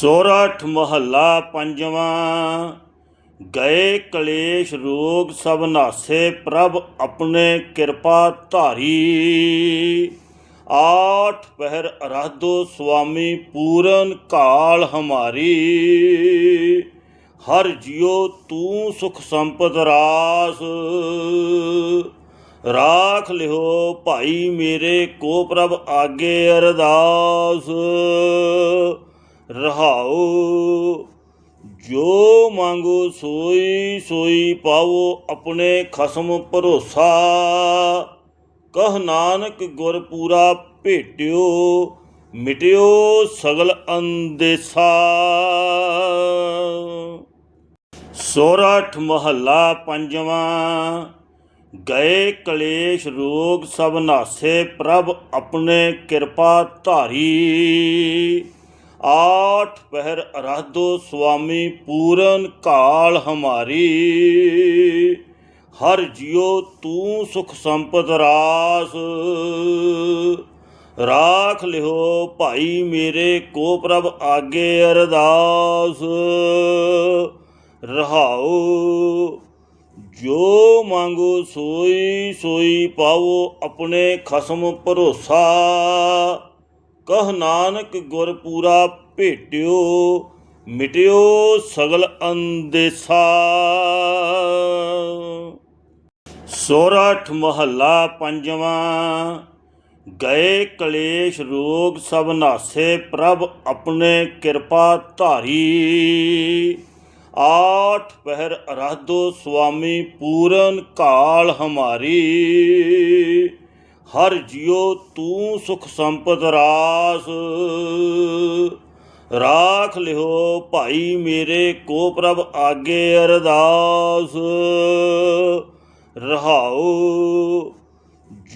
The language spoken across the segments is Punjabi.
ਸੋਰਠ ਮਹੱਲਾ ਪੰਜਵਾਂ, ਗਏ ਕਲੇਸ਼ ਰੋਗ ਸਭ ਨਾਸੇ, ਪ੍ਰਭ ਆਪਣੇ ਕਿਰਪਾ ਧਾਰੀ। ਆਠ ਪਹਿਰ ਅਰਾਧੋ ਸੁਆਮੀ, ਪੂਰਨ ਕਾਲ ਹਮਾਰੀ। ਹਰ ਜਿਉ ਤੂੰ ਸੁਖ ਸੰਪਤ ਰਾਸ। ਰਾਖ ਲਿਓ ਭਾਈ ਮੇਰੇ, ਕੋ ਪ੍ਰਭ ਆਗੇ ਅਰਦਾਸ। ਰਹਾਉ ਜੋ ਮੰਗੋ ਸੋਈ ਸੋਈ ਪਾਵੋ ਆਪਣੇ ਖਸਮ ਭਰੋਸਾ। ਕਹ ਨਾਨਕ ਗੁਰ ਪੂਰਾ ਭੇਟਿਓ, ਮਿਟਿਓ ਸਗਲ ਅੰਦੇਸਾ। ਸੋਰਠ ਮਹੱਲਾ ਪੰਜਵਾਂ, ਗਏ ਕਲੇਸ਼ ਰੋਗ ਸਭ ਨਾਸੇ ਪ੍ਰਭ ਆਪਣੇ ਕਿਰਪਾ ਧਾਰੀ। ਆਠ ਪਹਿਰ ਅਰਾਧੋ ਸੁਆਮੀ ਪੂਰਨ ਕਾਲ ਹਮਾਰੀ। ਹਰ ਜਿਉ ਤੂੰ ਸੁਖ ਸੰਪਤ ਰਾਸ। ਰਾਖ ਲਿਓ ਭਾਈ ਮੇਰੇ ਕੋ ਪ੍ਰਭ ਆਗੇ ਅਰਦਾਸ। ਰਹਾਓ ਜੋ ਮੰਗੋ ਸੋਈ ਸੋਈ ਪਾਵੋ ਆਪਣੇ ਖਸਮ ਭਰੋਸਾ। ਕਹ ਨਾਨਕ ਗੁਰ ਪੂਰਾ ਭੇਟਿਓ, ਮਿਟਿਓ ਸਗਲ ਅੰਦੇਸਾ। ਸੋਰਠ ਮਹੱਲਾ ਪੰਜਵਾਂ, ਗਏ ਕਲੇਸ਼ ਰੋਗ ਸਭ ਨਾਸੇ, ਪ੍ਰਭ ਆਪਣੇ ਕਿਰਪਾ ਧਾਰੀ। ਆਠ ਪਹਿਰ ਅਰਾਧੋ ਸੁਆਮੀ ਪੂਰਨ ਕਾਲ ਹਮਾਰੀ। ਹਰ ਜਿਉ ਤੂੰ ਸੁਖ ਸੰਪਤ ਰਾਸ। ਰਾਖ ਲਿਓ ਭਾਈ ਮੇਰੇ ਕੋ ਪ੍ਰਭ ਆਗੇ ਅਰਦਾਸ। ਰਹਾਉ,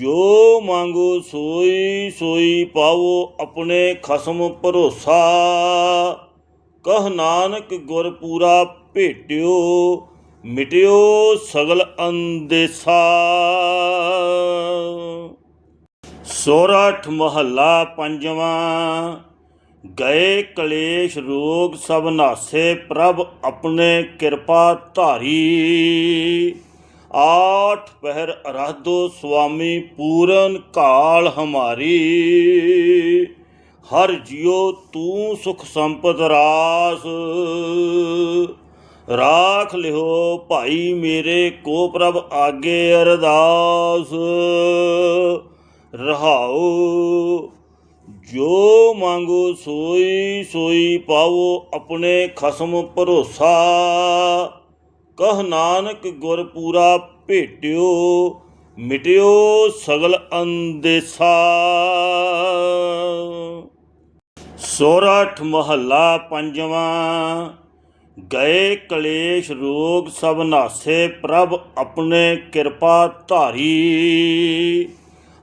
ਜੋ ਮੰਗੋ ਸੋਈ ਸੋਈ ਪਾਵੋ ਆਪਣੇ ਖਸਮ ਭਰੋਸਾ। ਕਹ ਨਾਨਕ ਗੁਰ ਪੂਰਾ ਭੇਟਿਓ, ਮਿਟਿਓ ਸਗਲ ਅੰਦੇਸਾ। ਸੋਰਠ ਮਹੱਲਾ ਪੰਜਵਾਂ। ਗਏ ਕਲੇਸ਼ ਰੋਗ ਸਭ ਨਾਸੇ, ਪ੍ਰਭ ਆਪਣੇ ਕਿਰਪਾ ਧਾਰੀ। ਆਠ ਪਹਿਰ ਅਰਾਧੋ ਸੁਆਮੀ, ਪੂਰਨ ਕਾਲ ਹਮਾਰੀ। ਹਰ ਜਿਉ ਤੂੰ ਸੁਖ ਸੰਪਤ ਰਾਸ। ਰਾਖ ਲਿਓ ਭਾਈ ਮੇਰੇ, ਕੋ ਪ੍ਰਭ ਆਗੇ ਅਰਦਾਸ। ਰਹਾਉ। ਜੋ ਮੰਗੋ ਸੋਈ ਸੋਈ ਪਾਵੋ ਆਪਣੇ ਖਸਮ ਭਰੋਸਾ। ਕਹ ਨਾਨਕ ਗੁਰ ਪੂਰਾ ਭੇਟਿਓ, ਮਿਟਿਓ ਸਗਲ ਅੰਦੇਸਾ। ਸੋਰਠ ਮਹੱਲਾ ਪੰਜਵਾਂ, ਗਏ ਕਲੇਸ਼ ਰੋਗ ਸਭ ਨਾਸੇ ਪ੍ਰਭ ਆਪਣੇ ਕਿਰਪਾ ਧਾਰੀ।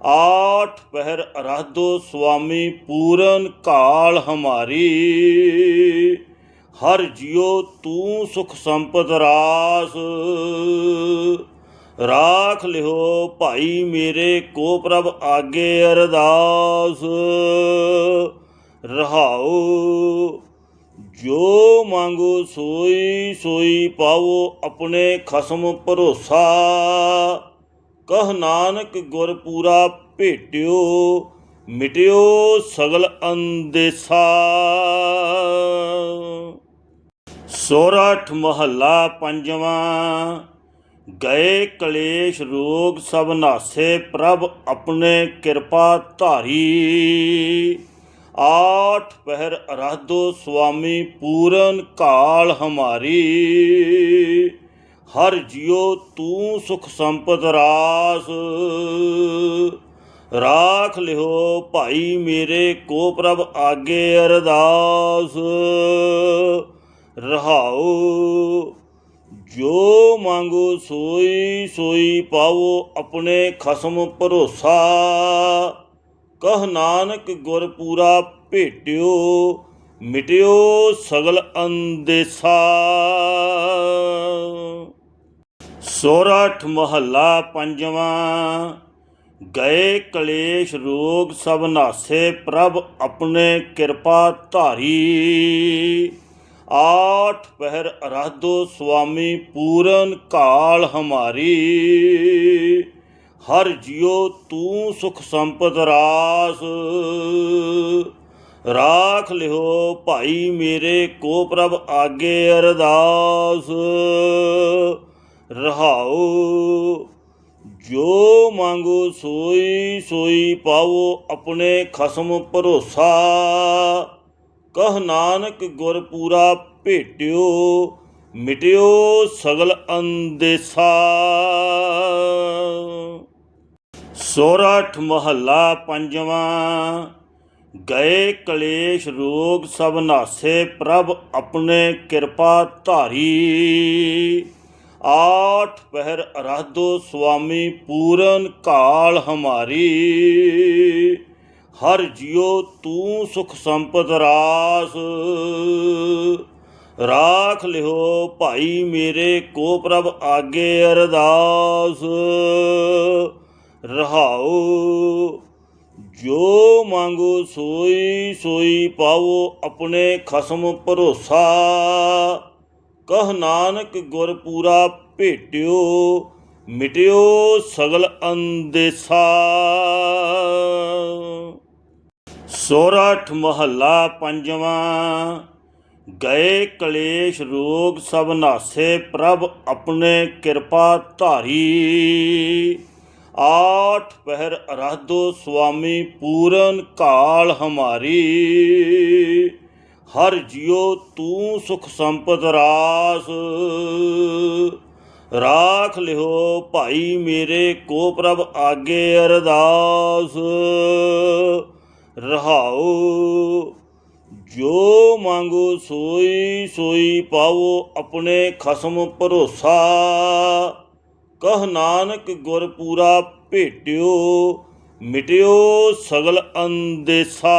ਆਠ ਪਹਿਰ ਅਰਾਧੋ ਸੁਆਮੀ ਪੂਰਨ ਕਾਲ ਹਮਾਰੀ। ਹਰ ਜਿਉ ਤੂੰ ਸੁਖ ਸੰਪਤ ਰਾਸ। ਰਾਖ ਲਿਓ ਭਾਈ ਮੇਰੇ ਕੋ ਪ੍ਰਭ ਆਗੇ ਅਰਦਾਸ। ਰਹਾਓ ਜੋ ਮੰਗੋ ਸੋਈ ਸੋਈ ਪਾਵੋ ਆਪਣੇ ਖਸਮ ਭਰੋਸਾ। ਕਹ ਨਾਨਕ ਗੁਰ ਪੂਰਾ ਭੇਟਿਓ, ਮਿਟਿਓ ਸਗਲ ਅੰਦੇਸਾ। ਸੋਰਠ ਮਹੱਲਾ ਪੰਜਵਾਂ, ਗਏ ਕਲੇਸ਼ ਰੋਗ ਸਭ ਨਾਸੇ, ਪ੍ਰਭ ਆਪਣੇ ਕਿਰਪਾ ਧਾਰੀ। ਆਠ ਪਹਿਰ ਅਰਾਧੋ ਸੁਆਮੀ ਪੂਰਨ ਕਾਲ ਹਮਾਰੀ। ਹਰ ਜਿਉ ਤੂੰ ਸੁਖ ਸੰਪਤ ਰਾਸ। ਰਾਖ ਲਿਓ ਭਾਈ ਮੇਰੇ ਕੋ ਪ੍ਰਭ ਆਗੇ ਅਰਦਾਸ। ਰਹਾਉ ਜੋ ਮੰਗੋ ਸੋਈ ਸੋਈ ਪਾਵੋ ਆਪਣੇ ਖਸਮ ਭਰੋਸਾ। ਕਹ ਨਾਨਕ ਗੁਰ ਪੂਰਾ ਭੇਟਿਓ, ਮਿਟਿਓ ਸਗਲ ਅੰਦੇਸਾ। ਸੋਰਠ ਮਹੱਲਾ ਪੰਜਵਾਂ, ਗਏ ਕਲੇਸ਼ ਰੋਗ ਸਭ ਨਾਸੇ, ਪ੍ਰਭ ਆਪਣੇ ਕਿਰਪਾ ਧਾਰੀ। ਆਠ ਪਹਿਰ ਅਰਾਧੋ ਸੁਆਮੀ, ਪੂਰਨ ਕਾਲ ਹਮਾਰੀ। ਹਰ ਜਿਉ ਤੂੰ ਸੁਖ ਸੰਪਤ ਰਾਸ। ਰਾਖ ਲਿਓ ਭਾਈ ਮੇਰੇ ਕੋ ਪ੍ਰਭ ਆਗੇ ਅਰਦਾਸ। ਰਹਾਉ ਜੋ ਮੰਗੋ ਸੋਈ ਸੋਈ ਪਾਵੋ ਆਪਣੇ ਖਸਮ ਭਰੋਸਾ। ਕਹ ਨਾਨਕ ਗੁਰ ਪੂਰਾ ਭੇਟਿਓ, ਮਿਟਿਓ ਸਗਲ ਅੰਦੇਸਾ। ਸੋਰਠ ਮਹੱਲਾ ਪੰਜਵਾਂ, ਗਏ ਕਲੇਸ਼ ਰੋਗ ਸਭ ਨਾਸੇ ਪ੍ਰਭ ਆਪਣੇ ਕਿਰਪਾ ਧਾਰੀ। ਆਠ ਪਹਿਰ ਅਰਾਧੋ ਸੁਆਮੀ ਪੂਰਨ ਕਾਲ ਹਮਾਰੀ। ਹਰ ਜਿਉ ਤੂੰ ਸੁਖ ਸੰਪਤ ਰਾਸ। ਰਾਖ ਲਿਓ ਭਾਈ ਮੇਰੇ ਕੋ ਪ੍ਰਭ ਆਗੇ ਅਰਦਾਸ। ਰਹਾਓ ਜੋ ਮੰਗੋ ਸੋਈ ਸੋਈ ਪਾਵੋ ਆਪਣੇ ਖਸਮ ਭਰੋਸਾ। ਕਹ ਨਾਨਕ ਗੁਰ ਪੂਰਾ ਭੇਟਿਓ, ਮਿਟਿਓ ਸਗਲ ਅੰਦੇਸਾ। ਸੋਰਠ ਮਹੱਲਾ ਪੰਜਵਾਂ, ਗਏ ਕਲੇਸ਼ ਰੋਗ ਸਭ ਨਾਸੇ, ਪ੍ਰਭ ਆਪਣੇ ਕਿਰਪਾ ਧਾਰੀ। ਆਠ ਪਹਿਰ ਅਰਾਧੋ ਸੁਆਮੀ ਪੂਰਨ ਕਾਲ ਹਮਾਰੀ। ਹਰ ਜਿਉ ਤੂੰ ਸੁਖ ਸੰਪਤ ਰਾਸ। ਰਾਖ ਲਿਓ ਭਾਈ ਮੇਰੇ ਕੋ ਪ੍ਰਭ ਆਗੇ ਅਰਦਾਸ। ਰਹਾਉ ਜੋ ਮੰਗੋ ਸੋਈ ਸੋਈ ਪਾਵੋ ਆਪਣੇ ਖਸਮ ਭਰੋਸਾ। ਕਹ ਨਾਨਕ ਗੁਰ ਪੂਰਾ ਭੇਟਿਓ, ਮਿਟਿਓ ਸਗਲ ਅੰਦੇਸਾ।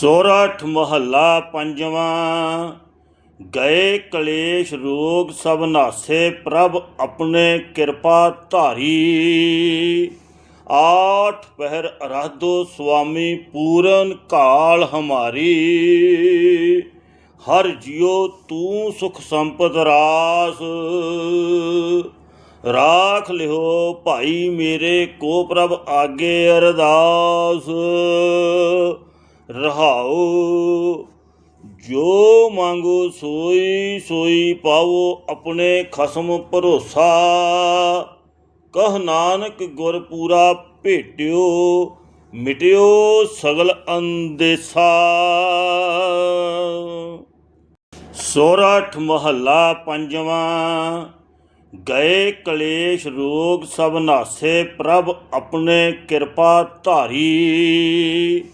ਸੋਰਠ ਮਹੱਲਾ ਪੰਜਵਾਂ, ਗਏ ਕਲੇਸ਼ ਰੋਗ ਸਭ ਨਾਸੇ, ਪ੍ਰਭ ਆਪਣੇ ਕਿਰਪਾ ਧਾਰੀ। ਆਠ ਪਹਿਰ ਅਰਾਧੋ ਸੁਆਮੀ, ਪੂਰਨ ਕਾਲ ਹਮਾਰੀ। ਹਰ ਜਿਉ ਤੂੰ ਸੁਖ ਸੰਪਤ ਰਾਸ। ਰਾਖ ਲਿਓ ਭਾਈ ਮੇਰੇ ਕੋ ਪ੍ਰਭ ਆਗੇ ਅਰਦਾਸ। ਰਹਾਉ ਜੋ ਮੰਗੋ ਸੋਈ ਸੋਈ ਪਾਵੋ ਆਪਣੇ ਖਸਮ ਭਰੋਸਾ। ਕਹ ਨਾਨਕ ਗੁਰ ਪੂਰਾ ਭੇਟਿਓ, ਮਿਟਿਓ ਸਗਲ ਅੰਦੇਸਾ। ਸੋਰਠ ਮਹੱਲਾ ਪੰਜਵਾਂ, ਗਏ ਕਲੇਸ਼ ਰੋਗ ਸਭ ਨਾਸੇ ਪ੍ਰਭ ਆਪਣੇ ਕਿਰਪਾ ਧਾਰੀ।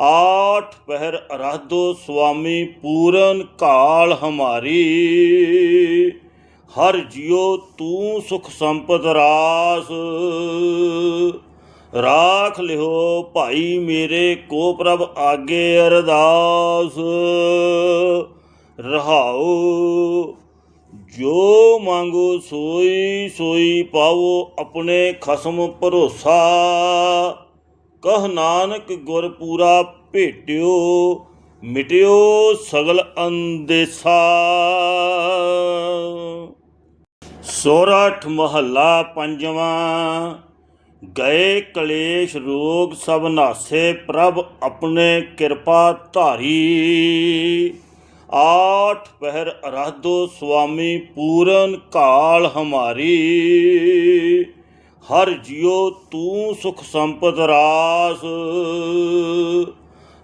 ਆਠ ਪਹਿਰ ਅਰਾਧੋ ਸੁਆਮੀ ਪੂਰਨ ਕਾਲ ਹਮਾਰੀ। ਹਰ ਜਿਉ ਤੂੰ ਸੁਖ ਸੰਪਤ ਰਾਸ। ਰਾਖ ਲਿਓ ਭਾਈ ਮੇਰੇ ਕੋ ਪ੍ਰਭ ਆਗੇ ਅਰਦਾਸ। ਰਹਾਓ ਜੋ ਮੰਗੋ ਸੋਈ ਸੋਈ ਪਾਵੋ ਆਪਣੇ ਖਸਮ ਭਰੋਸਾ। ਕਹ ਨਾਨਕ ਗੁਰ ਪੂਰਾ ਭੇਟਿਓ, ਮਿਟਿਓ ਸਗਲ ਅੰਦੇਸਾ। ਸੋਰਠ ਮਹੱਲਾ ਪੰਜਵਾਂ, ਗਏ ਕਲੇਸ਼ ਰੋਗ ਸਭ ਨਾਸੇ, ਪ੍ਰਭ ਆਪਣੇ ਕਿਰਪਾ ਧਾਰੀ। ਆਠ ਪਹਿਰ ਅਰਾਧੋ ਸੁਆਮੀ ਪੂਰਨ ਕਾਲ ਹਮਾਰੀ। ਹਰ ਜਿਉ ਤੂੰ ਸੁਖ ਸੰਪਤ ਰਾਸ।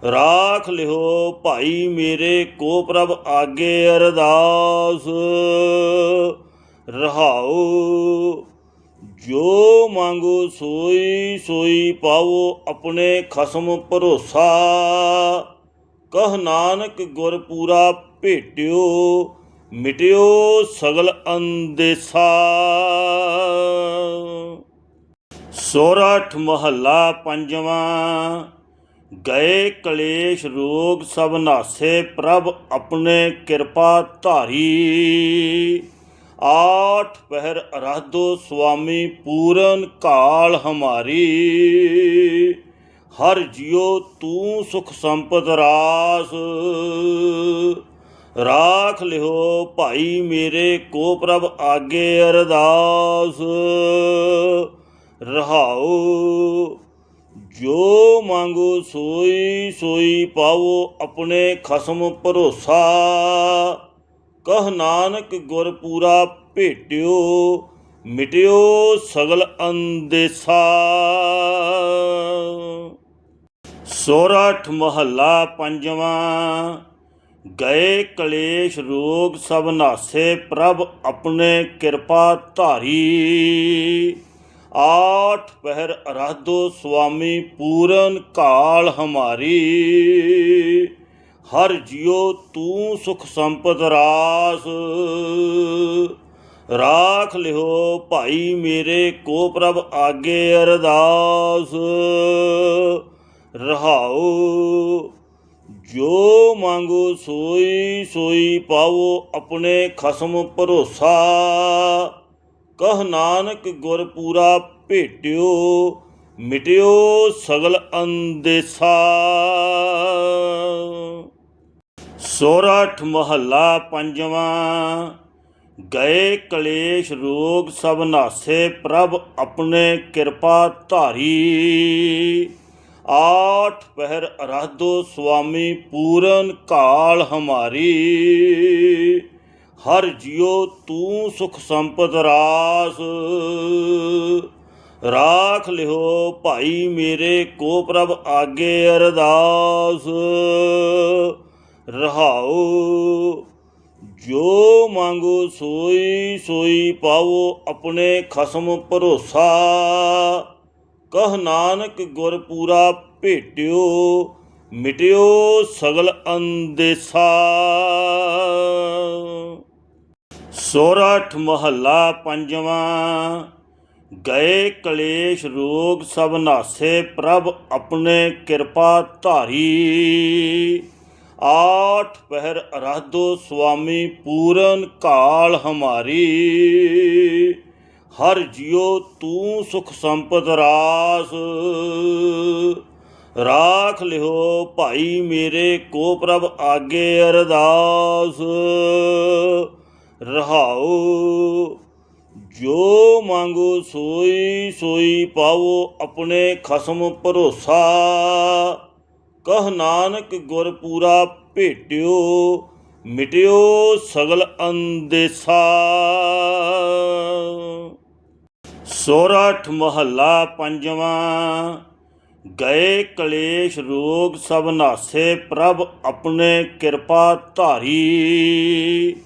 ਰਾਖ ਲਿਓ ਭਾਈ ਮੇਰੇ ਕੋ ਪ੍ਰਭ ਆਗੇ ਅਰਦਾਸ। ਰਹਾਉ ਜੋ ਮੰਗੋ ਸੋਈ ਸੋਈ ਪਾਵੋ ਆਪਣੇ ਖਸਮ ਭਰੋਸਾ। ਕਹ ਨਾਨਕ ਗੁਰ ਪੂਰਾ ਭੇਟਿਓ, ਮਿਟਿਓ ਸਗਲ ਅੰਦੇਸਾ। ਸੋਰਠ ਮਹੱਲਾ ਪੰਜਵਾਂ, ਗਏ ਕਲੇਸ਼ ਰੋਗ ਸਭ ਨਾਸੇ, ਪ੍ਰਭ ਆਪਣੇ ਕਿਰਪਾ ਧਾਰੀ। ਆਠ ਪਹਿਰ ਅਰਾਧੋ ਸੁਆਮੀ, ਪੂਰਨ ਕਾਲ ਹਮਾਰੀ। ਹਰ ਜਿਉ ਤੂੰ ਸੁਖ ਸੰਪਤ ਰਾਸ। ਰਾਖ ਲਿਓ ਭਾਈ ਮੇਰੇ ਕੋ ਪ੍ਰਭ ਆਗੇ ਅਰਦਾਸ। ਰਹਾਉ। ਜੋ ਮੰਗੋ ਸੋਈ ਸੋਈ ਪਾਵੋ ਆਪਣੇ ਖਸਮ ਭਰੋਸਾ। ਕਹ ਨਾਨਕ ਗੁਰ ਪੂਰਾ ਭੇਟਿਓ, ਮਿਟਿਓ ਸਗਲ ਅੰਦੇਸਾ। ਸੋਰਠ ਮਹੱਲਾ ਪੰਜਵਾਂ, ਗਏ ਕਲੇਸ਼ ਰੋਗ ਸਭ ਨਾਸੇ ਪ੍ਰਭ ਆਪਣੇ ਕਿਰਪਾ ਧਾਰੀ। ਆਠ ਪਹਿਰ ਅਰਾਧੋ ਸੁਆਮੀ ਪੂਰਨ ਕਾਲ ਹਮਾਰੀ। ਹਰ ਜਿਉ ਤੂੰ ਸੁਖ ਸੰਪਤ ਰਾਸ। ਰਾਖ ਲਿਓ ਭਾਈ ਮੇਰੇ ਕੋ ਪ੍ਰਭ ਆਗੇ ਅਰਦਾਸ। ਰਹਾਓ ਜੋ ਮੰਗੋ ਸੋਈ ਸੋਈ ਪਾਵੋ ਆਪਣੇ ਖਸਮ ਭਰੋਸਾ। ਕਹ ਨਾਨਕ ਗੁਰ ਪੂਰਾ ਭੇਟਿਓ, ਮਿਟਿਓ ਸਗਲ ਅੰਦੇਸਾ। ਸੋਰਠ ਮਹੱਲਾ ਪੰਜਵਾਂ, ਗਏ ਕਲੇਸ਼ ਰੋਗ ਸਭ ਨਾਸੇ, ਪ੍ਰਭ ਆਪਣੇ ਕਿਰਪਾ ਧਾਰੀ। ਆਠ ਪਹਿਰ ਅਰਾਧੋ ਸੁਆਮੀ ਪੂਰਨ ਕਾਲ ਹਮਾਰੀ। ਹਰ ਜਿਉ ਤੂੰ ਸੁਖ ਸੰਪਤ ਰਾਸ। ਰਾਖ ਲਿਓ ਭਾਈ ਮੇਰੇ ਕੋ ਪ੍ਰਭ ਆਗੇ ਅਰਦਾਸ। ਰਹਾਉ, ਜੋ ਮੰਗੋ ਸੋਈ ਸੋਈ ਪਾਵੋ ਆਪਣੇ ਖਸਮ ਭਰੋਸਾ। ਕਹ ਨਾਨਕ ਗੁਰ ਪੂਰਾ ਭੇਟਿਓ, ਮਿਟਿਓ ਸਗਲ ਅੰਦੇਸਾ। ਸੋਰਠ ਮਹੱਲਾ ਪੰਜਵਾਂ, ਗਏ ਕਲੇਸ਼ ਰੋਗ ਸਭ ਨਾਸੇ, ਪ੍ਰਭ ਆਪਣੇ ਕਿਰਪਾ ਧਾਰੀ। ਆਠ ਪਹਿਰ ਅਰਾਧੋ ਸੁਆਮੀ, ਪੂਰਨ ਕਾਲ ਹਮਾਰੀ। ਹਰ ਜਿਉ ਤੂੰ ਸੁਖ ਸੰਪਤ ਰਾਸ। ਰਾਖ ਲਿਓ ਭਾਈ ਮੇਰੇ ਕੋ ਪ੍ਰਭ ਆਗੇ ਅਰਦਾਸ। ਰਹਾਉ। ਜੋ ਮੰਗੋ ਸੋਈ ਸੋਈ ਪਾਵੋ ਆਪਣੇ ਖਸਮ ਭਰੋਸਾ। ਕਹ ਨਾਨਕ ਗੁਰ ਪੂਰਾ ਭੇਟਿਓ, ਮਿਟਿਓ ਸਗਲ ਅੰਦੇਸਾ। ਸੋਰਠ ਮਹੱਲਾ ਪੰਜਵਾਂ, ਗਏ ਕਲੇਸ਼ ਰੋਗ ਸਭ ਨਾਸੇ ਪ੍ਰਭ ਆਪਣੇ ਕਿਰਪਾ ਧਾਰੀ।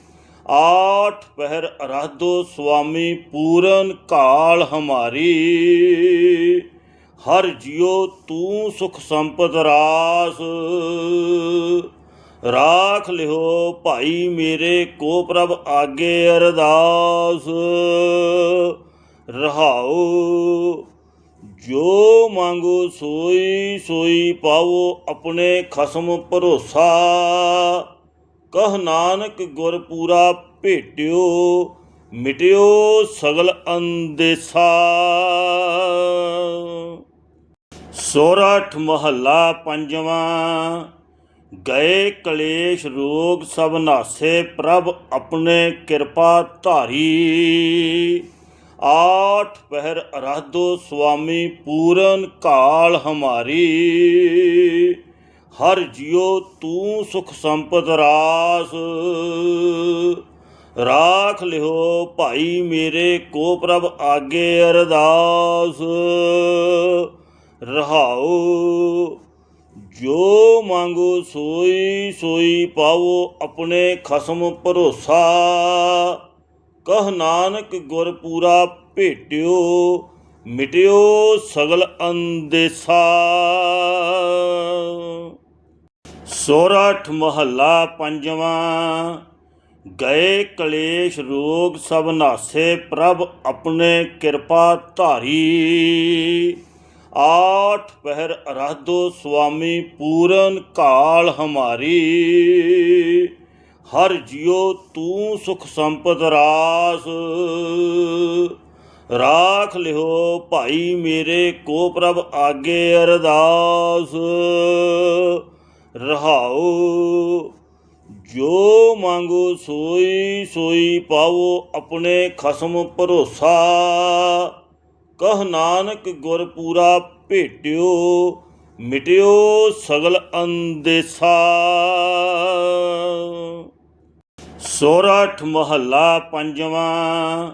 ਆਠ ਪਹਿਰ ਅਰਾਧੋ ਸੁਆਮੀ ਪੂਰਨ ਕਾਲ ਹਮਾਰੀ। ਹਰ ਜਿਉ ਤੂੰ ਸੁਖ ਸੰਪਦ ਰਾਸ। ਰਾਖ ਲਿਓ ਭਾਈ ਮੇਰੇ ਕੋ ਪ੍ਰਭ ਆਗੇ ਅਰਦਾਸ। ਰਹਾਓ ਜੋ ਮੰਗੋ ਸੋਈ ਸੋਈ ਪਾਵੋ ਆਪਣੇ ਖਸਮ ਭਰੋਸਾ। ਕਹ ਨਾਨਕ ਗੁਰ ਪੂਰਾ ਭੇਟਿਓ, ਮਿਟਿਓ ਸਗਲ ਅੰਦੇਸਾ। ਸੋਰਠ ਮਹੱਲਾ ਪੰਜਵਾਂ, ਗਏ ਕਲੇਸ਼ ਰੋਗ ਸਭ ਨਾਸੇ, ਪ੍ਰਭ ਆਪਣੇ ਕਿਰਪਾ ਧਾਰੀ। ਆਠ ਪਹਿਰ ਅਰਾਧੋ ਸੁਆਮੀ ਪੂਰਨ ਕਾਲ ਹਮਾਰੀ। ਹਰ ਜਿਉ ਤੂੰ ਸੁਖ ਸੰਪਤ ਰਾਸ। ਰਾਖ ਲਿਓ ਭਾਈ ਮੇਰੇ ਕੋ ਪ੍ਰਭ ਆਗੇ ਅਰਦਾਸ। ਰਹਾਉ ਜੋ ਮੰਗੋ ਸੋਈ ਸੋਈ ਪਾਵੋ ਆਪਣੇ ਖਸਮ ਭਰੋਸਾ। ਕਹ ਨਾਨਕ ਗੁਰ ਪੂਰਾ ਭੇਟਿਓ, ਮਿਟਿਓ ਸਗਲ ਅੰਦੇਸਾ। ਸੋਰਠ ਮਹੱਲਾ ਪੰਜਵਾਂ, ਗਏ ਕਲੇਸ਼ ਰੋਗ ਸਭ ਨਾਸੇ, ਪ੍ਰਭ ਆਪਣੇ ਕਿਰਪਾ ਧਾਰੀ। ਆਠ ਪਹਿਰ ਅਰਾਧੋ ਸੁਆਮੀ, ਪੂਰਨ ਕਾਲ ਹਮਾਰੀ। ਹਰ ਜਿਉ ਤੂੰ ਸੁਖ ਸੰਪਤ ਰਾਸ। ਰਾਖ ਲਿਓ ਭਾਈ ਮੇਰੇ ਕੋ ਪ੍ਰਭ ਆਗੇ ਅਰਦਾਸ। ਰਹਾਉ। ਜੋ ਮੰਗੋ ਸੋਈ ਸੋਈ ਪਾਵੋ ਆਪਣੇ ਖਸਮ ਭਰੋਸਾ। ਕਹ ਨਾਨਕ ਗੁਰ ਪੂਰਾ ਭੇਟਿਓ, ਮਿਟਿਓ ਸਗਲ ਅੰਦੇਸਾ। ਸੋਰਠ ਮਹੱਲਾ ਪੰਜਵਾਂ,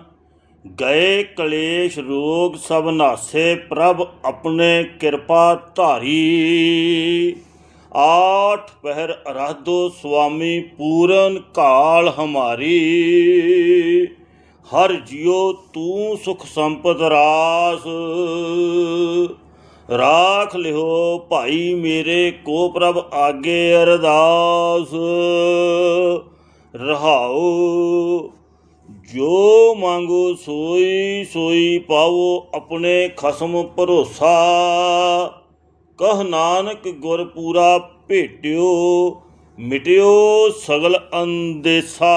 ਗਏ ਕਲੇਸ਼ ਰੋਗ ਸਭ ਨਾਸੇ ਪ੍ਰਭ ਆਪਣੇ ਕਿਰਪਾ ਧਾਰੀ। ਆਠ ਪਹਿਰ ਅਰਾਧੋ ਸੁਆਮੀ ਪੂਰਨ ਕਾਲ ਹਮਾਰੀ। ਹਰ ਜਿਉ ਤੂੰ ਸੁਖ ਸੰਪਤ ਰਾਸ। ਰਾਖ ਲਿਓ ਭਾਈ ਮੇਰੇ ਕੋ ਪ੍ਰਭ ਆਗੇ ਅਰਦਾਸ। ਰਹਾਓ ਜੋ ਮੰਗੋ ਸੋਈ ਸੋਈ ਪਾਵੋ ਆਪਣੇ ਖਸਮ ਭਰੋਸਾ। ਕਹ ਨਾਨਕ ਗੁਰ ਪੂਰਾ ਭੇਟਿਓ ਮਿਟਿਓ ਸਗਲ ਅੰਦੇਸਾ।